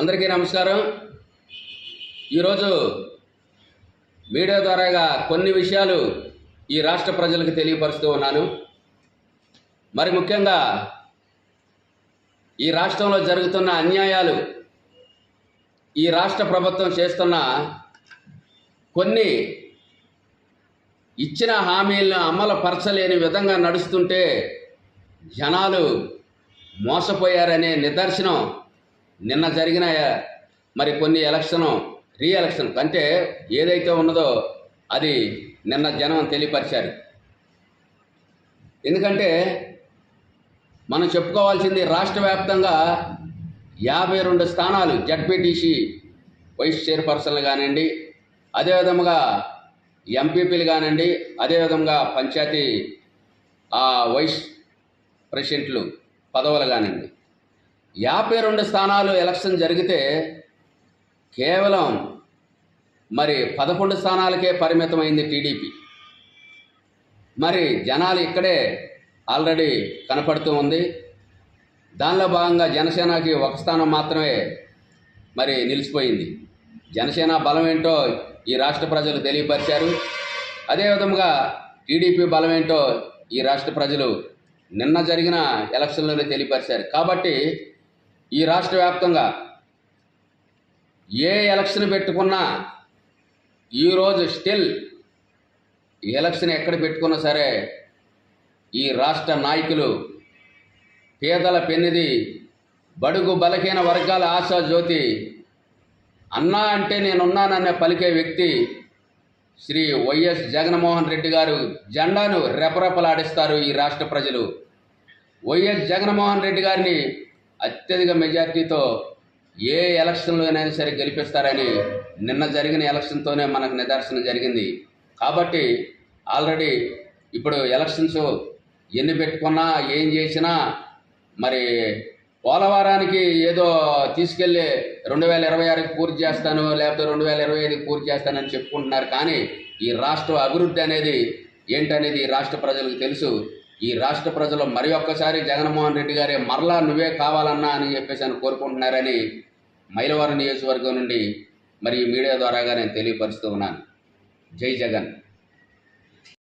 అందరికీ నమస్కారం. ఈరోజు మీడియా ద్వారాగా కొన్ని విషయాలు ఈ రాష్ట్ర ప్రజలకు తెలియపరుస్తూ ఉన్నాను. మరి ముఖ్యంగా ఈ రాష్ట్రంలో జరుగుతున్న అన్యాయాలు ఈ రాష్ట్ర ప్రభుత్వం చేస్తున్న కొన్ని ఇచ్చిన హామీలను అమలు పరచలేని విధంగా నడుస్తుంటే జనాలు మోసపోయారనే నిదర్శనం నిన్న జరిగిన మరి కొన్ని ఎలక్షన్ రీ ఎలక్షన్ అంటే ఏదైతే ఉన్నదో అది నిన్న జనం తెలియపరిచారు. ఎందుకంటే మనం చెప్పుకోవాల్సింది రాష్ట్ర వ్యాప్తంగా యాభై రెండు స్థానాలు జడ్పీటీసీ వైస్ చైర్పర్సన్లు కానివ్వండి అదేవిధంగా ఎంపీపీలు కానివ్వండి అదేవిధంగా పంచాయతీ ఆ, వైస్ ప్రెసిడెంట్లు పదవులు కానివ్వండి. యాభై రెండు స్థానాలు ఎలక్షన్ జరిగితే కేవలం మరి పదకొండు స్థానాలకే పరిమితమైంది టీడీపీ. మరి జనాలు ఇక్కడే ఆల్రెడీ కనపడుతూ ఉంది. దానిలో భాగంగా జనసేనకి ఒక స్థానం మాత్రమే మరి నిలిచిపోయింది. జనసేన బలం ఏంటో ఈ రాష్ట్ర ప్రజలు తెలియపరిచారు. అదేవిధంగా టీడీపీ బలం ఏంటో ఈ రాష్ట్ర ప్రజలు నిన్న జరిగిన ఎలక్షన్లోనే తెలియపరిచారు. కాబట్టి ఈ రాష్ట్ర వ్యాప్తంగా ఏ ఎలక్షన్ పెట్టుకున్నా ఈరోజు స్టిల్ ఎలక్షన్ ఎక్కడ పెట్టుకున్నా సరే ఈ రాష్ట్ర నాయకులు పేదల పెన్నిది బడుగు బలహీన వర్గాల ఆశా జ్యోతి అన్నా అంటే నేనున్నాననే పలికే వ్యక్తి శ్రీ వైఎస్ జగన్మోహన్ రెడ్డి గారు జెండాను రెపరెపలాడిస్తారు ఈ రాష్ట్ర ప్రజలు. వైఎస్ జగన్మోహన్ రెడ్డి గారిని అత్యధిక మెజార్టీతో ఏ ఎలక్షన్లోనైనా సరే గెలిపిస్తారని నిన్న జరిగిన ఎలక్షన్తోనే మనకు నిదర్శనం జరిగింది. కాబట్టి ఆల్రెడీ ఇప్పుడు ఎలక్షన్స్ ఎన్ని పెట్టుకున్నా ఏం చేసినా మరి పోలవరానికి ఏదో తీసుకెళ్ళి రెండు వేల ఇరవై ఆరుకి పూర్తి చేస్తాను లేకపోతే రెండు వేల ఇరవై ఐదుకి పూర్తి చేస్తానని చెప్పుకుంటున్నారు. కానీ ఈ రాష్ట్ర అభివృద్ధి అనేది ఏంటనేది ఈ రాష్ట్ర ప్రజలకు తెలుసు. ఈ రాష్ట్ర ప్రజలు మరి ఒక్కసారి జగన్మోహన్ రెడ్డి గారే మరలా నువ్వే కావాలన్నా అని చెప్పేసి అని కోరుకుంటున్నారని మైలవరం నియోజకవర్గం నుండి మరి మీడియా ద్వారాగా నేను తెలియపరుస్తూ ఉన్నాను. జై జగన్.